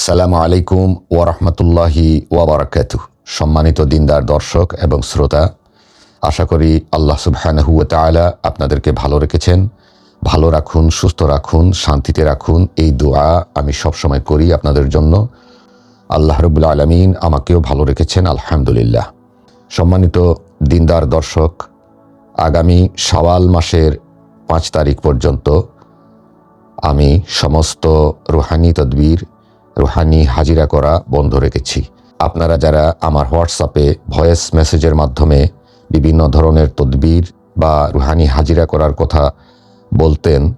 আসসালামু আলাইকুম ওয়ারহমতুল্লাহি ওয়াবারাকাতু সম্মানিত দিনদার দর্শক এবং শ্রোতা, আশা করি আল্লাহ সুবহানাহু তাআলা আপনাদেরকে ভালো রেখেছেন। ভালো রাখুন, সুস্থ রাখুন, শান্তিতে রাখুন, এই দোয়া আমি সবসময় করি আপনাদের জন্য। আল্লাহ রবুল্লা আলমিন আমাকেও ভালো রেখেছেন, আলহামদুলিল্লাহ। সম্মানিত দিনদার দর্শক, আগামী শাওয়াল মাসের পাঁচ তারিখ পর্যন্ত আমি সমস্ত রুহানি তদবির রুহানি হাজিরা করা বন্ধ রেখেছি। আপনারা যারা আমার হোয়াটসঅ্যাপে ভয়েস মেসেজের মাধ্যমে বিভিন্ন ধরনের তদবির বা রুহানি হাজিরা করার কথা বলতেন,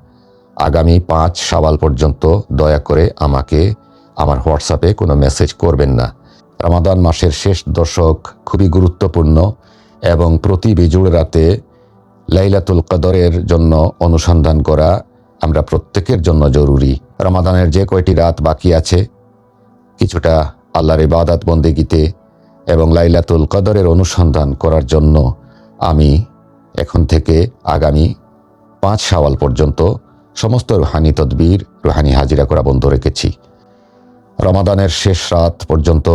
আগামী পাঁচ সাবাল পর্যন্ত দয়া করে আমাকে আমার হোয়াটসঅ্যাপে কোনো মেসেজ করবেন না। রমাদান মাসের শেষ দশক খুবই গুরুত্বপূর্ণ এবং প্রতি বিজুড় রাতে লাইলাতুল কদরের জন্য অনুসন্ধান করা আমরা প্রত্যেকের জন্য জরুরি। রমাদানের যে কয়টি রাত বাকি আছে, কিছুটা আল্লাহর ইবাদাত বন্দেগিতে এবং লাইলাতুল কদরের অনুসন্ধান করার জন্য আমি এখন থেকে আগামী পাঁচ সাওয়াল পর্যন্ত সমস্ত রুহানি তদবির, রুহানি হাজিরা করা বন্ধ রেখেছি। রমাদানের শেষ রাত পর্যন্ত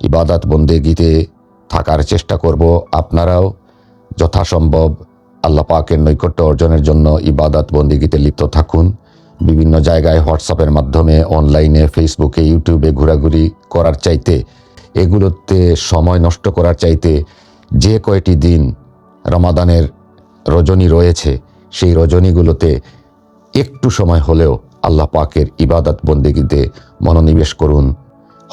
ইবাদাত বন্দেগিতে থাকার চেষ্টা করব আপনারাও। যথাসম্ভব আল্লাহ পাকের নৈকট্য অর্জনের জন্য ইবাদাত বন্দিগিতে লিপ্ত থাকুন। বিভিন্ন জায়গায় হোয়াটসঅ্যাপের মাধ্যমে, অনলাইনে, ফেসবুকে, ইউটিউবে ঘোরাঘুরি করার চাইতে, এগুলোতে সময় নষ্ট করার চাইতে যে কয়টি দিন রমাদানের রজনী রয়েছে, সেই রজনীগুলোতে একটু সময় হলেও আল্লাহ পাকের ইবাদত বন্দিগিতে মনোনিবেশ করুন।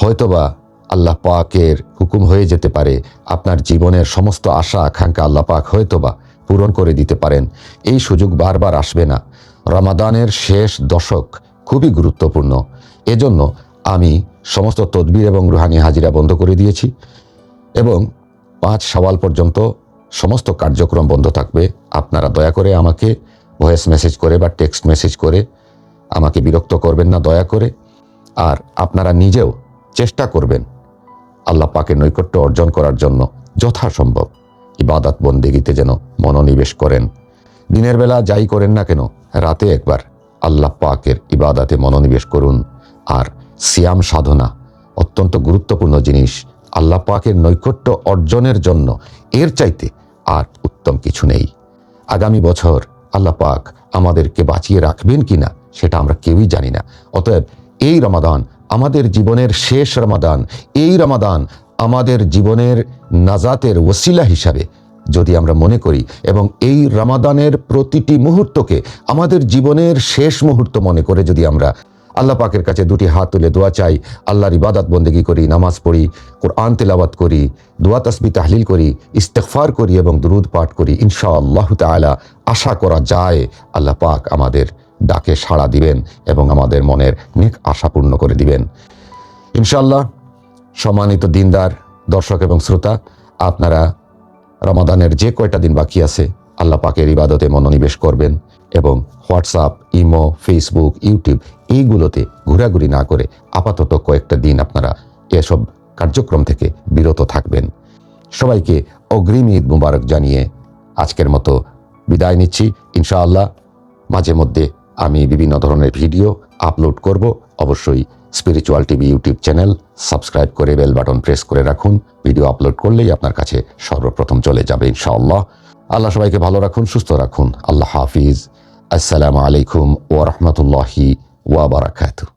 হয়তোবা আল্লাহ পাকের হুকুম হয়ে যেতে পারে, আপনার জীবনের সমস্ত আশা আকাঙ্ক্ষা আল্লাহ পাক হয়তোবা পূরণ করে দিতে পারেন। এই সুযোগ বারবার আসবে না। রমাদানের শেষ দশক খুবই গুরুত্বপূর্ণ। এজন্য আমি সমস্ত তদবির এবং রুহানি হাজিরা বন্ধ করে দিয়েছি এবং পাঁচ সওয়াল পর্যন্ত সমস্ত কার্যক্রম বন্ধ থাকবে। আপনারা দয়া করে আমাকে ভয়েস মেসেজ করে বা টেক্সট মেসেজ করে আমাকে বিরক্ত করবেন না, দয়া করে। আর আপনারা নিজেও চেষ্টা করবেন আল্লাহ পাকের নৈকট্য অর্জন করার জন্য যথাসম্ভব। ইবাদাত বন্দেগিতে যেন মনোনিবেশ করেন। দিনের বেলা যাই করেন না কেন রাতে একবার আল্লাহ পাকের ইবাদাতে মনোনিবেশ করুন আর সিয়াম সাধনা অত্যন্ত গুরুত্বপূর্ণ জিনিস। আল্লাহ পাকের নৈকট্য অর্জনের জন্য এর চাইতে আর উত্তম কিছু নেই। আগামী বছর আল্লাহ পাক আমাদেরকে বাঁচিয়ে রাখবেন কিনা সেটা আমরা কেউই জানি না। অতএব এই রমাদান আমাদের জীবনের শেষ রমাদান, এই রমাদান আমাদের জীবনের নাজাতের ওসিলা হিসাবে যদি আমরা মনে করি এবং এই রামাদানের প্রতিটি মুহূর্তকে আমাদের জীবনের শেষ মুহূর্ত মনে করে যদি আমরা আল্লাহ পাকের কাছে দুটি হাত তুলে দোয়া চাই, আল্লাহর ইবাদত বন্দেগি করি, নামাজ পড়ি, কোরআন তেলাওয়াত করি, দোয়া তসবি তাহলিল করি ইস্তেকফার করি এবং দুরুদ পাঠ করি ইনশা আল্লাহ তালা আশা করা যায় আল্লাহ পাক আমাদের ডাকে সাড়া দিবেন এবং আমাদের মনের নেক আশা পূর্ণ করে দিবেন। ইনশাল্লাহ সম্মানিত দিনদার, দর্শক এবং শ্রোতা, আপনারা রমাদানের যে কয়টা দিন বাকি আছে, আল্লাহ পাকের ইবাদতে মনোনিবেশ করবেন এবং হোয়াটসঅ্যাপ, ইমো, ফেসবুক, ইউটিউব এইগুলোতে ঘোরাঘুরি না করে আপাতত কয়েকটা দিন আপনারা এসব কার্যক্রম থেকে বিরত থাকবেন। সবাইকে অগ্রিম ঈদ মুবারক জানিয়ে আজকের মতো বিদায় নিচ্ছি। ইনশাআল্লাহ, মাঝে মধ্যে আমি বিভিন্ন ধরনের ভিডিও আপলোড করব। অবশ্যই spiritual TV YouTube channel subscribe করে বেল বাটন প্রেস করে রাখুন। ভিডিও আপলোড করলেই আপনার কাছে সর্বপ্রথম চলে যাবে ইনশাআল্লাহ। আল্লাহ সবাইকে ভালো রাখুন, সুস্থ রাখুন। আল্লাহ হাফিজ। আসসালামু আলাইকুম ওয়া রাহমাতুল্লাহি ওয়া বারাকাতুহু।